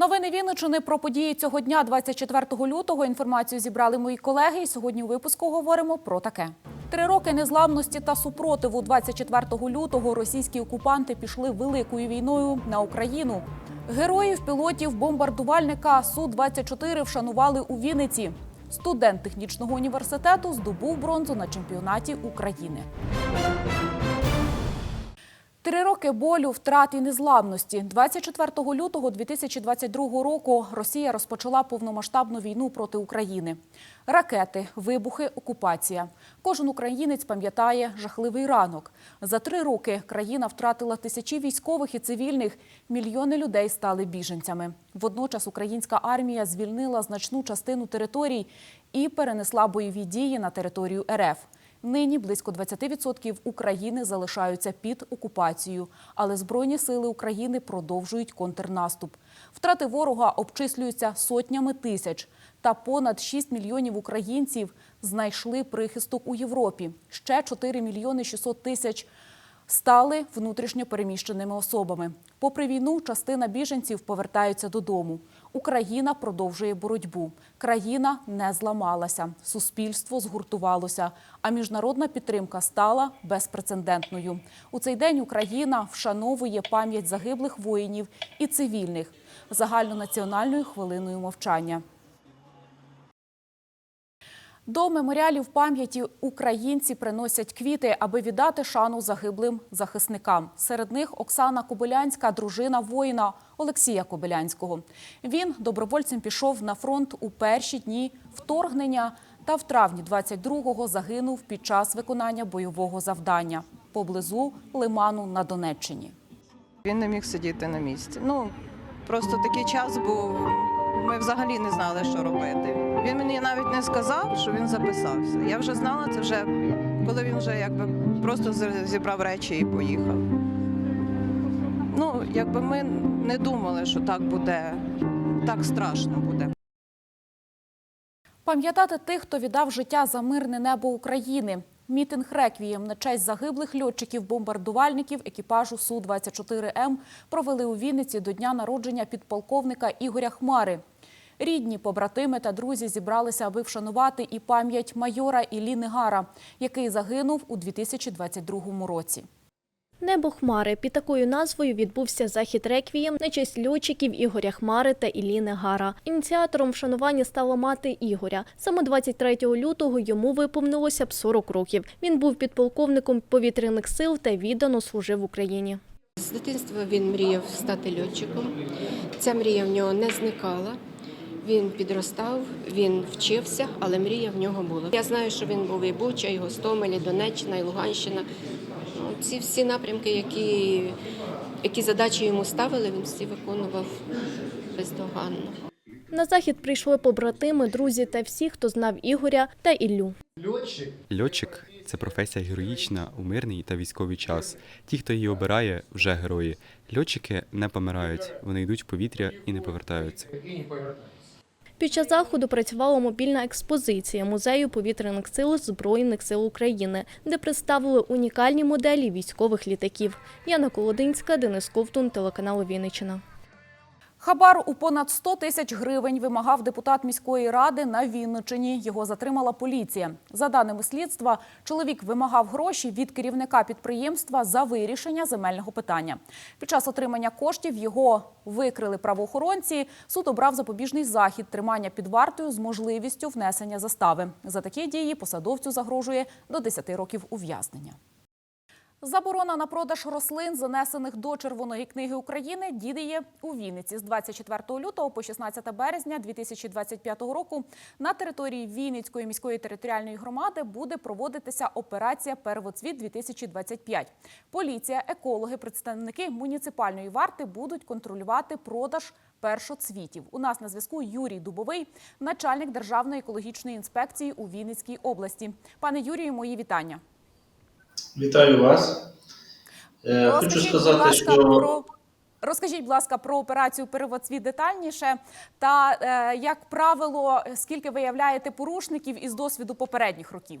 Новини Вінничини про події цього дня, 24 лютого. Інформацію зібрали мої колеги. І сьогодні у випуску говоримо про таке. Три роки незламності та супротиву 24 лютого російські окупанти пішли великою війною на Україну. Героїв пілотів бомбардувальника Су-24 вшанували у Вінниці. Студент технічного університету здобув бронзу на чемпіонаті України. Три роки болю, втрат і незламності. 24 лютого 2022 року Росія розпочала повномасштабну війну проти України. Ракети, вибухи, окупація. Кожен українець пам'ятає жахливий ранок. За три роки країна втратила тисячі військових і цивільних. Мільйони людей стали біженцями. Водночас українська армія звільнила значну частину територій і перенесла бойові дії на територію РФ. Нині близько 20% України залишаються під окупацією, але Збройні сили України продовжують контрнаступ. Втрати ворога обчислюються сотнями тисяч. Та понад 6 мільйонів українців знайшли прихисток у Європі. Ще 4 мільйони 600 тисяч стали внутрішньо переміщеними особами. Попри війну, частина біженців повертаються додому. Україна продовжує боротьбу. Країна не зламалася, суспільство згуртувалося, а міжнародна підтримка стала безпрецедентною. У цей день Україна вшановує пам'ять загиблих воїнів і цивільних загальнонаціональною хвилиною мовчання. До меморіалів пам'яті українці приносять квіти, аби віддати шану загиблим захисникам. Серед них Оксана Кобилянська, дружина воїна Олексія Кобилянського. Він добровольцем пішов на фронт у перші дні вторгнення та в травні 22-го загинув під час виконання бойового завдання поблизу Лиману на Донеччині. Він не міг сидіти на місці. Ну просто такий час був. Ми взагалі не знали, що робити. Він мені навіть не сказав, що він записався. Я вже знала це вже, коли він вже якби просто зібрав речі і поїхав. Ну, якби ми не думали, що так буде, так страшно буде. Пам'ятати тих, хто віддав життя за мирне небо України. Мітинг реквієм на честь загиблих льотчиків-бомбардувальників екіпажу Су-24М провели у Вінниці до дня народження підполковника Ігоря Хмари. Рідні, побратими та друзі зібралися, аби вшанувати і пам'ять майора Іллі Гара, який загинув у 2022 році. Небо Хмари під такою назвою відбувся захід реквієм на честь льотчиків Ігоря Хмари та Ілліни Гара. Ініціатором вшанування стала мати Ігоря. Саме 23 лютого йому виповнилося б 40 років. Він був підполковником повітряних сил та віддано служив Україні. З дитинства він мріяв стати льотчиком. Ця мрія в нього не зникала. Він підростав, він вчився, але мрія в нього була. Я знаю, що він був і Буча, і Гостомель, і Донеччина, і Луганщина. Ці всі напрямки, які, які задачі йому ставили, він всі виконував бездоганно. На захід прийшли побратими, друзі та всі, хто знав Ігоря та Іллю. Льотчик це професія героїчна у мирний та військовий час. Ті, хто її обирає, вже герої. Льотчики не помирають, вони йдуть в повітря і не повертаються. Під час заходу працювала мобільна експозиція музею повітряних сил Збройних сил України, де представили унікальні моделі військових літаків. Яна Колодинська, Денис Ковтун, телеканал Вінниччина. Хабар у понад 100 тисяч гривень вимагав депутат міської ради на Вінничині. Його затримала поліція. За даними слідства, чоловік вимагав гроші від керівника підприємства за вирішення земельного питання. Під час отримання коштів його викрили правоохоронці. Суд обрав запобіжний захід тримання під вартою з можливістю внесення застави. За такі дії посадовцю загрожує до 10 років ув'язнення. Заборона на продаж рослин, занесених до Червоної книги України, діє у Вінниці з 24 лютого по 16 березня 2025 року. На території Вінницької міської територіальної громади буде проводитися операція Первоцвіт 2025 Поліція, екологи, представники муніципальної варти будуть контролювати продаж першоцвітів. У нас на зв'язку Юрій Дубовий, начальник Державної екологічної інспекції у Вінницькій області. Пане Юрію, мої вітання. Вітаю вас. Е, Хочу сказати, ласка, що про розкажіть, будь ласка, про операцію «Первоцвіт» детальніше. Та е, як правило, скільки виявляєте порушників із досвіду попередніх років?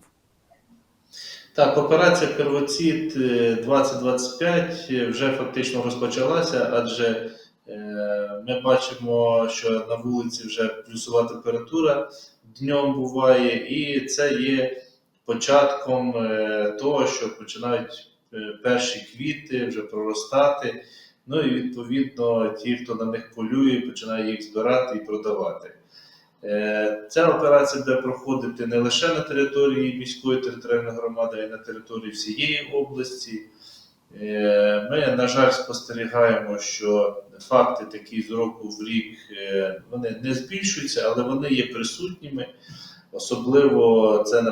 так, операція Первоцвіт е, 2025 вже фактично розпочалася, адже Е, Ми бачимо, що на вулиці вже плюсова температура днем буває, і це є початком е, того, що починають е, перші квіти вже проростати. Ну і відповідно ті, хто на них полює, починає їх збирати і продавати. Е, Ця операція буде проходити не лише на території міської територіальної громади, а й на території всієї області. Ми, на жаль, спостерігаємо, що факти такі з року в рік вони не збільшуються, але вони є присутніми. Особливо це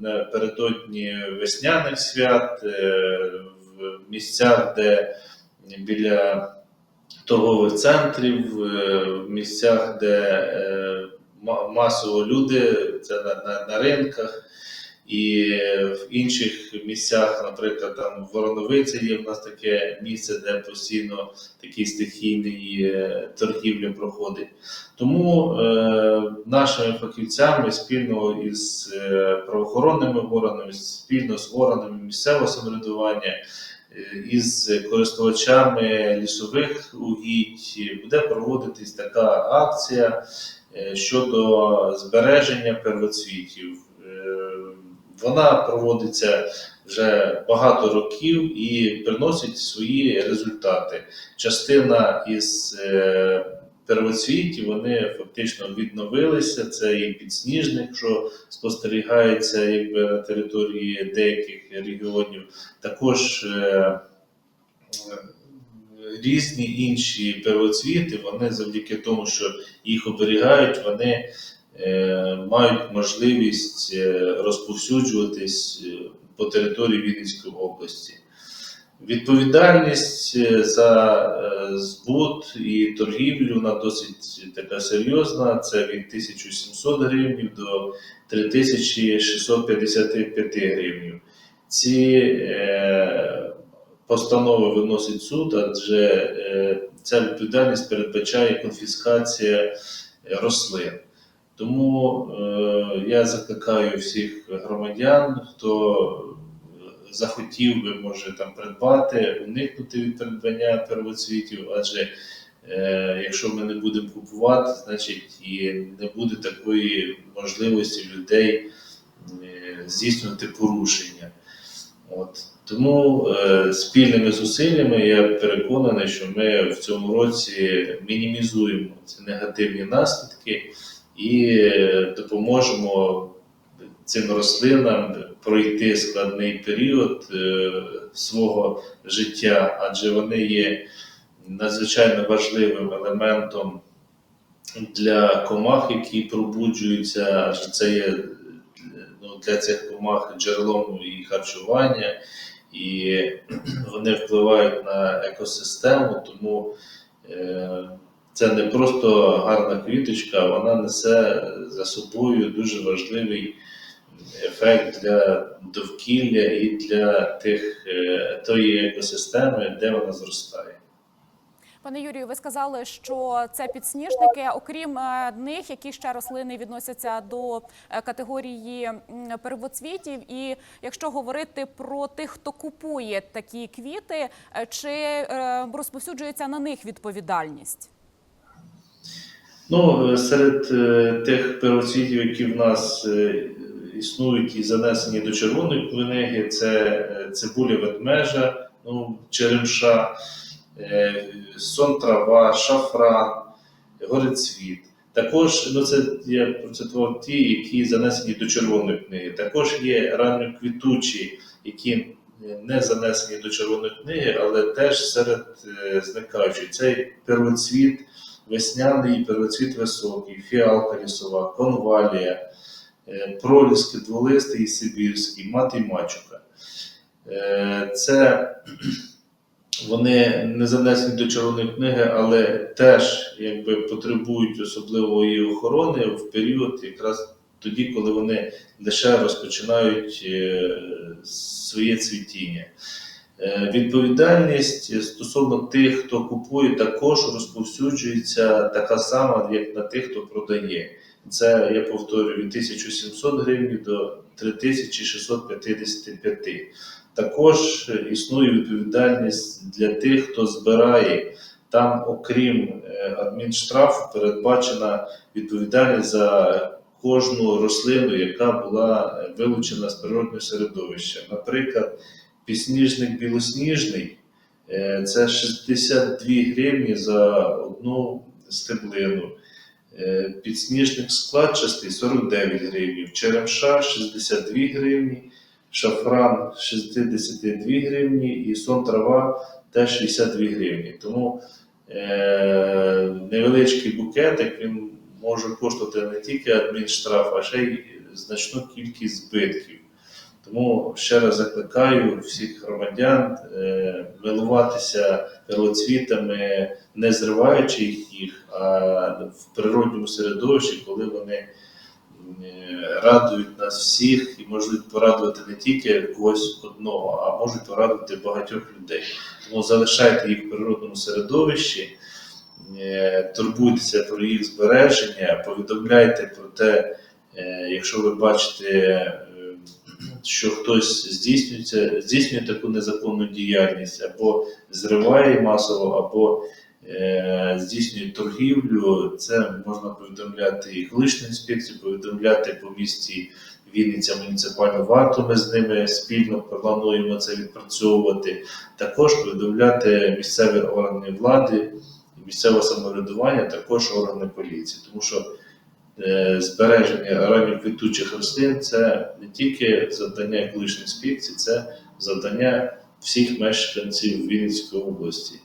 напередодні, весняних свят, е, в місцях, де біля торгових центрів, е, в місцях, де е, ма- масово люди, це на, на, на ринках. І в інших місцях, наприклад, там в Вороновиці є в нас таке місце, де постійно такий стихійний е, торгівля проходить. Тому е, нашими фахівцями спільно із е, правоохоронними органами, спільно з органами місцевого самоврядування, е, із користувачами лісових угідь буде проводитись така акція щодо збереження первоцвітів. Вона проводиться вже багато років і приносить свої результати. Частина із е, первоцвітів вони фактично відновилися. Це і підсніжник, що спостерігається якби на території деяких регіонів. Також е, різні інші первоцвіти, вони завдяки тому, що їх оберігають, вони мають можливість е, розповсюджуватись е, по території Вінницької області. Відповідальність е, за е, збут і торгівлю вона досить така серйозна. Це від 1700 гривень до 3655 гривень. Ці е, постанови виносить суд, адже е, ця відповідальність передбачає конфіскація е, рослин. Тому е, я закликаю всіх громадян, хто захотів би може там придбати, уникнути від придбання первоцвітів, адже е, якщо ми не будемо купувати, значить і не буде такої можливості людей е, здійснювати порушення. От. Тому е, спільними зусиллями я переконаний, що ми в цьому році мінімізуємо ці негативні наслідки і е, допоможемо цим рослинам пройти складний період е, свого життя, адже вони є надзвичайно важливим елементом для комах, які пробуджуються, адже це є ну, для цих комах джерелом і харчування, і вони впливають на екосистему, тому е, це не просто гарна квіточка, вона несе за собою дуже важливий ефект для довкілля і для тих, е, тої екосистеми, де вона зростає. Пане Юрію, ви сказали, що це підсніжники. Окрім е, них, які ще рослини відносяться до е, категорії первоцвітів. І якщо говорити про тих, хто купує такі квіти, чи розповсюджується на них відповідальність? Ну, е, серед е, тих первоцвітів, які в нас е, існують і занесені до червоної книги, це цибуля ведмежа, ну, черемша, сон трава, шафран, горецвіт. Також, ну це я процитував ті, які занесені до червоної книги. Також є ранньоквітучі, які не занесені до червоної книги, але теж серед зникаючих. Це первоцвіт весняний, первоцвіт високий, фіалка лісова, конвалія, е, проліски дволистий і сибірський, мати мачука. Е, Це вони не занесені до червоної книги, але теж якби потребують особливої охорони в період, якраз тоді, коли вони лише розпочинають е, своє цвітіння. Е, Відповідальність стосовно тих, хто купує, також розповсюджується така сама, як на тих, хто продає. Це я повторюю від 1700 гривень до 3655. Також існує відповідальність для тих, хто збирає там, окрім е, адмінштрафу, передбачена відповідальність за кожну рослину, яка була е, вилучена з природного середовища. Наприклад, підсніжник білосніжний е, це 62 гривні за одну стеблину. Е, Підсніжник складчастий 49 гривень, черемша 62 гривні, шафран 62 гривні і сон трава теж 62 гривні. Тому е, невеличкий букетик він може коштувати не тільки адмінштраф, а ще й значну кількість збитків. Тому ще раз закликаю всіх громадян е, милуватися первоцвітами, не зриваючи їх, а в природньому середовищі, коли вони е, радують нас всіх і можуть порадувати не тільки когось одного, а можуть порадувати багатьох людей. Тому залишайте їх в природному середовищі, е, турбуйтеся про їх збереження, повідомляйте про те, якщо ви бачите, що хтось здійснюється, здійснює таку незаконну діяльність, або зриває масово, або е, здійснює торгівлю, це можна повідомляти і колишню інспекцію, повідомляти по місті Вінниця муніципальну варту. Ми з ними спільно плануємо це відпрацьовувати. Також повідомляти місцеві органи влади, місцеве самоврядування, також органи поліції, тому що збереження ранньо квітучих рослин це не тільки завдання екологічної інспекції, це завдання всіх мешканців Вінницької області.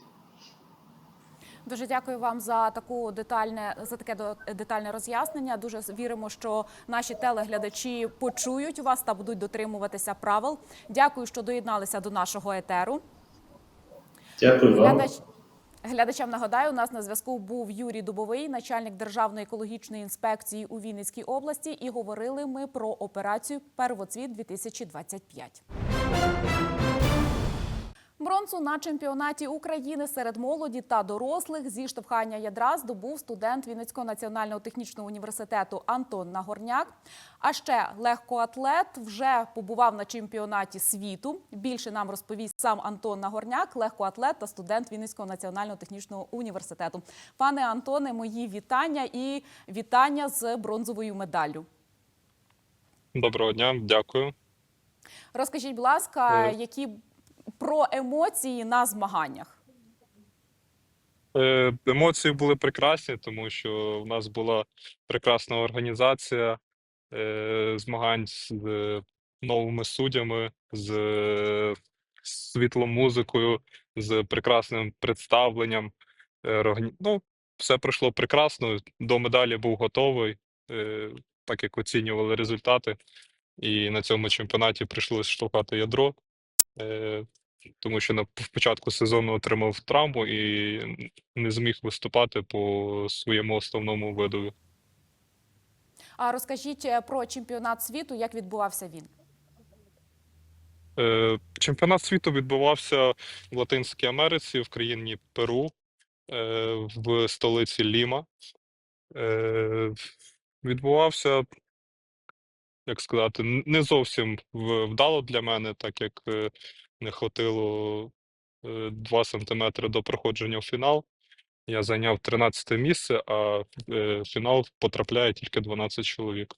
Дуже дякую вам за таку детальне за таке детальне роз'яснення. Дуже віримо, що наші телеглядачі почують вас та будуть дотримуватися правил. Дякую, що доєдналися до нашого етеру. Дякую вам. Глядач... Глядачам нагадаю, у нас на зв'язку був Юрій Дубовий, начальник Державної екологічної інспекції у Вінницькій області, і говорили ми про операцію Первоцвіт 2025. Бронзу на чемпіонаті України серед молоді та дорослих зі штовхання ядра здобув студент Вінницького національного технічного університету Антон Нагорняк. А ще легкоатлет вже побував на чемпіонаті світу. Більше нам розповість сам Антон Нагорняк, легкоатлет та студент Вінницького національного технічного університету. Пане Антоне, мої вітання і вітання з бронзовою медаллю. Доброго дня, дякую. Розкажіть, будь ласка, Е. які про емоції на змаганнях? Е, Емоції були прекрасні, тому що в нас була прекрасна організація е, змагань з е, новими суддями, з світлом музикою, з прекрасним представленням. Ну, все пройшло прекрасно. До медалі був готовий, так як оцінювали результати. І на цьому чемпіонаті прийшлося штовхати ядро. Тому що на в початку сезону отримав травму і не зміг виступати по своєму основному виду. А розкажіть е, про чемпіонат світу, як відбувався він? Е, Чемпіонат світу відбувався в Латинській Америці, в країні Перу, е, в столиці Ліма. Е, Відбувався, як сказати, не зовсім вдало для мене, так як не хватило 2 сантиметри до проходження в фінал. Я зайняв 13 місце, а е, в фінал потрапляє тільки 12 чоловік.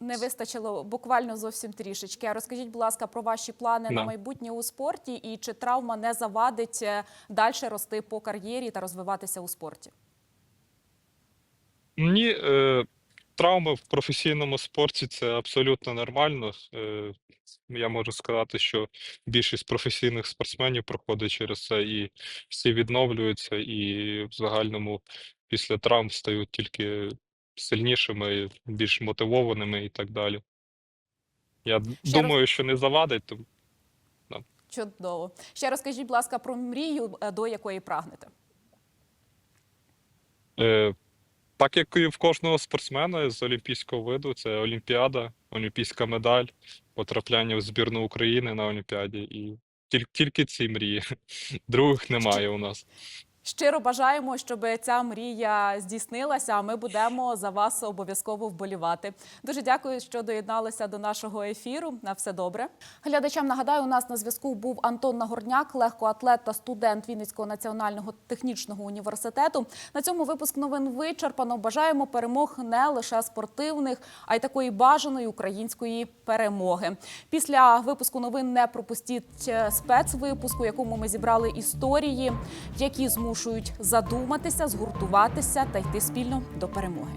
Не вистачило буквально зовсім трішечки. А розкажіть, будь ласка, про ваші плани на майбутнє у спорті і чи травма не завадить далі рости по кар'єрі та розвиватися у спорті? Ні, е, травми в професійному спорті це абсолютно нормально. Е, я можу сказати, що більшість професійних спортсменів проходить через це, і всі відновлюються, і в загальному після травм стають тільки сильнішими, більш мотивованими і так далі. Я Ще раз- думаю, що не завадить, тому Чудово. Ще розкажіть, будь ласка, про мрію, е, до якої прагнете. Е, так як і в кожного спортсмена з олімпійського виду, це Олімпіада, олімпійська медаль, потрапляння в збірну України на Олімпіаді. І тільки, тільки ці мрії. Других немає у нас. Щиро бажаємо, щоб ця мрія здійснилася. А ми будемо за вас обов'язково вболівати. Дуже дякую, що доєдналися до нашого ефіру. На все добре. Глядачам нагадаю, у нас на зв'язку був Антон Нагорняк, легкоатлет та студент Вінницького національного технічного університету. На цьому випуск новин вичерпано. Бажаємо перемог не лише спортивних, а й такої бажаної української перемоги. Після випуску новин не пропустіть е, спецвипуск, у якому ми зібрали історії, які змушують задуматися, згуртуватися та йти спільно до перемоги.